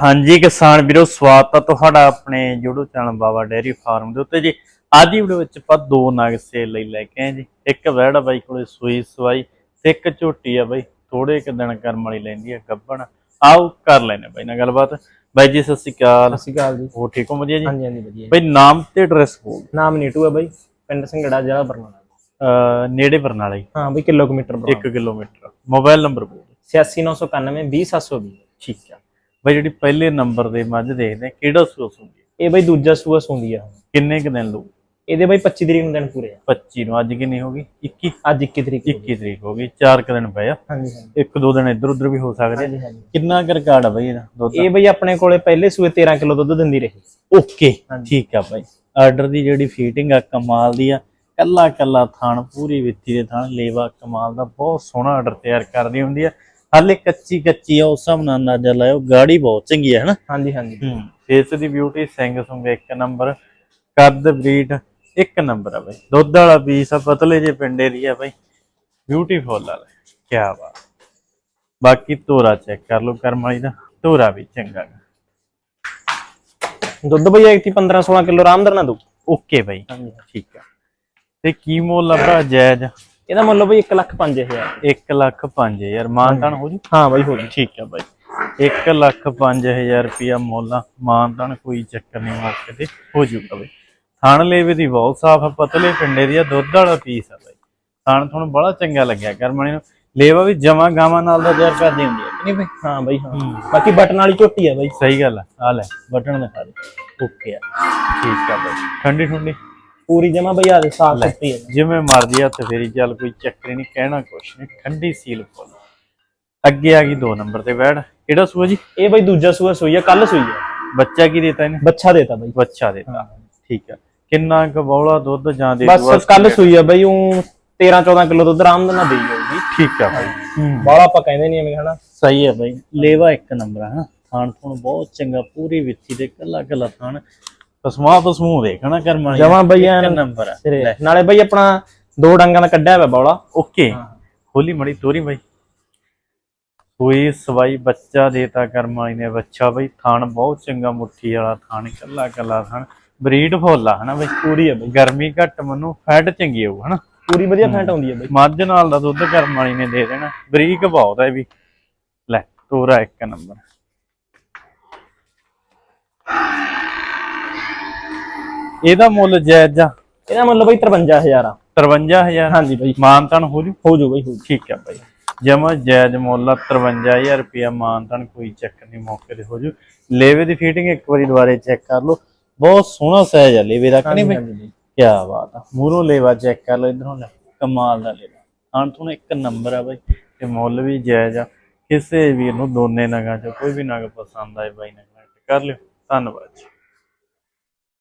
ਹਾਂਜੀ ਕਿਸਾਨ ਵੀਰੋ ਸਵਾਗਤ ਹੈ ਤੁਹਾਡਾ ਆਪਣੇ YouTube channel Baba dairy farm ਦੇ ਉੱਤੇ ਜੀ। ਅੱਜ ਦੀ ਵੀਡੀਓ ਵਿੱਚ ਆਪਾਂ ਦੋ ਨਗ ਸੇਲ ਲਈ ਲੈ ਕੇ ਆਏ ਜੀ। ਇੱਕ ਵੈੜ ਬਾਈ ਕੋਲੇ ਸੂਈ ਸਵਾਈ ਤੇ ਇੱਕ ਝੋਟੀ ਆ ਬਾਈ। ਥੋੜੇ ਕੁ ਦਿਨ ਕਰਮ ਵਾਲੀ ਲੈਂਦੀ ਆ ਗੱਬਣ। ਆਓ ਕਰ ਲੈਨੇ ਬਾਈ ਨਾਲ ਗੱਲਬਾਤ। ਬਾਈ ਜੀ ਸਤਿ ਸ਼੍ਰੀ ਅਕਾਲ। ਸਤਿ ਸ਼੍ਰੀ ਅਕਾਲ ਜੀ। ਹੋ ਠੀਕ ਹੋ? ਵਧੀਆ ਜੀ? ਹਾਂਜੀ ਹਾਂਜੀ ਵਧੀਆ। ਬਾਈ ਨਾਮ ਤੇ ਐਡਰੈਸ ਬੋਲ ਨਾਮ ਨੀਟੂ ਹੈ ਬਾਈ। ਪਿੰਡ ਸੰਘੜਾ ਜ਼ਿਲ੍ਹਾ ਬਰਨਾਲਾ। ਨੇੜੇ ਬਰਨਾਲਾ ਜੀ। ਹਾਂ ਬਾਈ ਕਿਲੋਮੀਟਰ 1 ਕਿਲੋਮੀਟਰ। ਮੋਬਾਈਲ ਨੰਬਰ ਬੋਲ 86991 20720 ਠੀਕ ਆ। ਬਾਈ ਜਿਹੜੀ ਪਹਿਲੇ ਨੰਬਰ ਦੇ ਮੱਝ ਦੇਖਦੇ ਆ, ਕਿਹੜਾ ਸੂਸ ਹੁੰਦੀ ਹੈ ਇਹ ਬਾਈ ਦੂਜਾ ਸੂਆ ਸੌਂਦੀ ਆ ਹੁਣ। ਕਿੰਨੇ ਕ ਦਿਨ ਲਊ? ਇਹਦੇ ਬਾਈ 25 ਤਰੀਕ ਨੂੰ ਦਿਨ ਪੂਰੇ ਆ। 25 ਨੂੰ ਅੱਜ ਕਿੰਨੀ ਹੋ ਗਈ? 21 ਅੱਜ 21 ਤਰੀਕ ਨੂੰ। 21 ਤਰੀਕ ਹੋ ਗਈ 4 ਕ ਦਿਨ ਪਏ ਆ। ਹਾਂਜੀ ਹਾਂਜੀ। ਇੱਕ ਦੋ ਦਿਨ ਇੱਧਰ ਉੱਧਰ ਵੀ ਹੋ ਸਕਦੇ ਆ। ਹਾਂਜੀ ਹਾਂਜੀ। ਕਿੰਨਾ ਕੁ ਰਿਕਾਰਡ ਆ ਬਾਈ ਇਹਦਾ ਦੁੱਧ ਇਹ ਬਾਈ ਆਪਣੇ ਕੋਲੇ ਪਹਿਲੇ ਸੂਏ 13 ਕਿਲੋ ਦੁੱਧ ਦਿੰਦੀ ਰਹੀ। ਓਕੇ ਠੀਕ ਆ ਬਾਈ। ਆਰਡਰ ਦੀ ਜਿਹੜੀ ਫੀਟਿੰਗ ਆ ਕਮਾਲ ਦੀ ਆ। ਕੱਲਾ ਕੱਲਾ ਥਣ ਪੂਰੀ ਵਿੱਤੀ ਦੇ ਥਣ ਲੇਵਾ ਕਮਾਲ ਦਾ ਬਹੁਤ ਸੋਹਣਾ ਆਰਡਰ ਤਿਆਰ ਕਰਦੀ ਹੁੰਦੀ ਆ। ਹਾਲੇ ਕੱਚੀ ਕੱਚੀ ਆ ਉਸ ਨਾਲ ਅੰਦਾਜ਼ਾ ਲਾਇਓ ਗਾੜੀ ਬਹੁਤ ਚੰਗੀ ਆ ਹਨਾ? ਹਾਂਜੀ ਹਾਂਜੀ। ਹੂੰ ਫੇਸ ਦੀ ਬਿਊਟੀ ਸਿੰਘ ਸੁੰਗ ਇੱਕ ਨੰਬਰ ਕੱਦ ਬਰੀਡ ਇੱਕ ਨੰਬਰ ਆ ਬਾਈ। ਦੁੱਧ ਵਾਲਾ ਪੀਸ ਆ ਪਤਲੇ ਜੇ ਪਿੰਡੇ ਦੀ ਆ ਬਾਈ। ਬਿਊਟੀਫੁਲ ਆ ਕੀ ਬਾਤ। ਬਾਕੀ ਤੋਰਾ ਚੈੱਕ ਕਰ ਲਓ ਕਰਮ ਵਾਲੀ ਦਾ ਤੋਰਾ ਵੀ ਚੰਗਾ। ਦੁੱਧ ਬਾਈ ਐਕਟੀ 15 16 ਕਿਲੋ ਆਰਾਮ ਨਾਲ ਦੂ ਓਕੇ ਬਾਈ ਹਾਂਜੀ। ਠੀਕ ਆ। ਤੇ ਕੀ ਮੁੱਲ ਭਰਾ ਜਾਇਜ਼ ਇਹਦਾ ਮੁੱਲ ਬਾਈ 1 ਲੱਖ 5000 1 ਲੱਖ 5000 ਮਾਨਤਾਨ ਹੋ ਜੂ? ਹਾਂ ਬਾਈ ਹੋ ਗਈ ਠੀਕ ਆ ਬਾਈ। 1 ਲੱਖ 5000 ਰੁਪਿਆ ਮੁੱਲ ਮਾਨਤਾਨ ਕੋਈ ਚੱਕਰ ਨਹੀਂ ਮੌਕੇ ਤੇ ਹੋ ਜੂਗਾ ਬਾਈ। ਥਣ ਲੇਵੇ ਦੀ ਬਹੁਤ ਸਾਫ਼ ਆ ਪਤਲੇ ਪਿੰਡੇ ਦੀ ਆ ਦੁੱਧ ਵਾਲਾ ਪੀਸ ਆ ਬਾਈ। ਥਣ ਤੁਹਾਨੂੰ ਬੜਾ ਚੰਗਾ ਲੱਗਿਆ ਕਰਮਣੀ ਨੂੰ। ਲੇਵਾ ਵੀ ਜਮਾ ਗਾਵਾਂ ਨਾਲ ਦਾ ਤਿਆਰ ਕਰਦੀ ਹੁੰਦੀ ਹੈ ਨਹੀਂ ਬਾਈ? ਹਾਂ ਬਾਈ ਹਾਂ। ਬਾਕੀ ਬਟਨ ਵਾਲੀ ਝੋਟੀ ਆ ਬਾਈ। ਸਹੀ ਗੱਲ ਆ। ਆ ਲੈ ਬਟਨ ਦਿਖਾ ਦੇ। ਓਕੇ ਆ। ਠੀਕ ਆ ਬਾਈ। ਠੰਡੀ ਠੰਡੀ ਪੂਰੀ ਜਮਾ ਬਾਈ ਆ ਦੇ ਸਾਫ਼ ਸੁਥਰੀ ਹੈ ਜਿਵੇਂ ਮਰਜ਼ੀ ਹੱਥ ਫੇਰੀ ਚੱਲ ਕੋਈ ਚੱਕਰ ਨਹੀਂ ਕਹਿਣਾ ਕੁਛ ਨਹੀਂ ਠੰਡੀ ਸੀਲ ਫੁੱਲ। ਅੱਗੇ ਆ ਗਈ 2 ਨੰਬਰ ਤੇ ਬੈਠ। ਕਿਹੜਾ ਸੂਆ ਜੀ? ਇਹ ਬਾਈ ਦੂਜਾ ਸੂਆ ਸੂਈ ਆ ਕੱਲ ਸੂਈ ਆ। ਬੱਚਾ ਕੀ ਦੇਤਾ ਇਹਨੇ? ਬੱਚਾ ਦੇਤਾ ਬਾਈ। ਬੱਚਾ ਦੇਤਾ। ਠੀਕ ਆ। ਕਿੰਨਾ ਕੁ ਬੌਲਾ ਦੁੱਧ ਜਾਂ ਦੇ ਬਸ ਕੱਲ ਸੂਈ ਆ? ਬਈ ਉਹ 13 14 ਕਿਲੋ ਦੁੱਧ ਆਰਾਮ ਨਾਲ ਦੇਈ ਜਾਊਗੀ। ਠੀਕ ਆ ਬਾਈ। ਬਾਲਾ ਆਪਾਂ ਕਹਿੰਦੇ ਨਹੀਂ ਐਵੇਂ ਹਨਾ? ਸਹੀ ਹੈ ਬਾਈ। ਲੇਵਾ ਇੱਕ ਨੰਬਰ ਆ ਹਨਾ? ਥਾਣ ਥੁਣ ਬਹੁਤ ਚੰਗਾ ਪੂਰੀ ਵਿੱਥੀ ਦੇ ਕੱਲਾ ਕੱਲਾ ਥਾਣ ਪਸਮਾ ਪਸਮੂ ਦੇਖਣਾ ਕਰਮਾਂ ਜਮਾਂ ਬਈ ਐਨ ਨੰਬਰ ਆ। ਸਿਰੇ। ਨਾਲੇ ਬਈ ਆਪਣਾ ਦੋ ਡੰਗਾਂ ਦਾ ਕੱਢਿਆ ਹੋਇਆ ਬੌਲਾ। ਓਕੇ। ਹੋਲੀ ਮੜੀ ਤੋਰੀ ਬਾਈ। ਕੋਈ ਸਵਾਈ ਬੱਚਾ ਦੇਤਾ ਕਰਮ ਨੇ ਬੱਚਾ ਬਈ। ਥਾਣ ਬਹੁਤ ਚੰਗਾ ਮੁੱਠੀ ਵਾਲਾ ਥਾਣ ਕੱਲਾ ਕੱਲਾ ਥਾਣ ਬਰੀਡ ਫੁੱਲ ਆ ਹਨਾ ਬਈ। ਪੂਰੀ ਆ ਬਈ। ਗਰਮੀ ਘੱਟ ਮਨੂੰ ਫੈਟ ਚੰਗੀ ਹੋਊ ਹਨਾ। ਪੂਰੀ ਵਧੀਆ ਫੈਂਟ ਆਉਂਦੀ ਆ ਬਈ। ਮੱਝ ਨਾਲ ਦਾ ਦੁੱਧ ਕਰਮ ਵਾਲੀ ਨੇ ਦੇ ਦੇਣਾ। ਬਰੀਕ ਬਹੁਤ ਹੈ ਵੀ। ਲੈ ਤੋਰਾ ਇੱਕ ਨੰਬਰ ਇਹਦਾ ਮੁੱਲ ਜਾਇਜ਼ ਆ? ਇਹਦਾ ਮੁੱਲ ਬਈ 53000 ਆ। 53000 ਹਾਂਜੀ ਬਈ। ਮਾਨਤਨ ਹੋ ਜੂ? ਹੋ ਜੂ ਬਈ ਹੋ ਠੀਕ ਹੈ ਬਾਈ। ਜਮਾ ਜਾਇਜ਼ ਮੁੱਲ ਆ 53000 ਰੁਪਿਆ ਮਾਨਤਨ ਕੋਈ ਚੱਕਰ ਨਹੀਂ ਮੌਕੇ ਤੇ ਹੋ ਜੂ। ਲੇਵੇ ਦੀ ਫੀਟਿੰਗ ਇੱਕ ਵਾਰੀ ਦੁਬਾਰੇ ਚੈੱਕ ਕਰ ਲਓ। ਬਹੁਤ ਸੋਹਣਾ ਸਾਈਜ਼ ਆ ਲੇਵੇ ਦਾ ਕਿ ਨਹੀਂ ਬਈ? ਕੀ ਬਾਤ ਆ। ਮੂਰੋਂ ਲੇਵਾ ਚੈੱਕ ਕਰ ਲਓ ਇਧਰੋਂ ਲੈ। ਕਮਾਲ ਦਾ ਲੇਵਾ। ਹਾਂ ਤੁਹਾਨੂੰ ਇੱਕ ਨੰਬਰ ਆ ਬਾਈ ਤੇ ਮੁੱਲ ਵੀ ਜਾਇਜ਼ ਆ। ਕਿਸੇ ਵੀਰ ਨੂੰ ਦੋਨੇ ਨਗਾਂ ਚ ਕੋਈ ਵੀ ਨਗ ਪਸੰਦ ਆਏ ਬਾਈ connect ਕਰ ਲਿਓ। ਧੰਨਵਾਦ ਜੀ।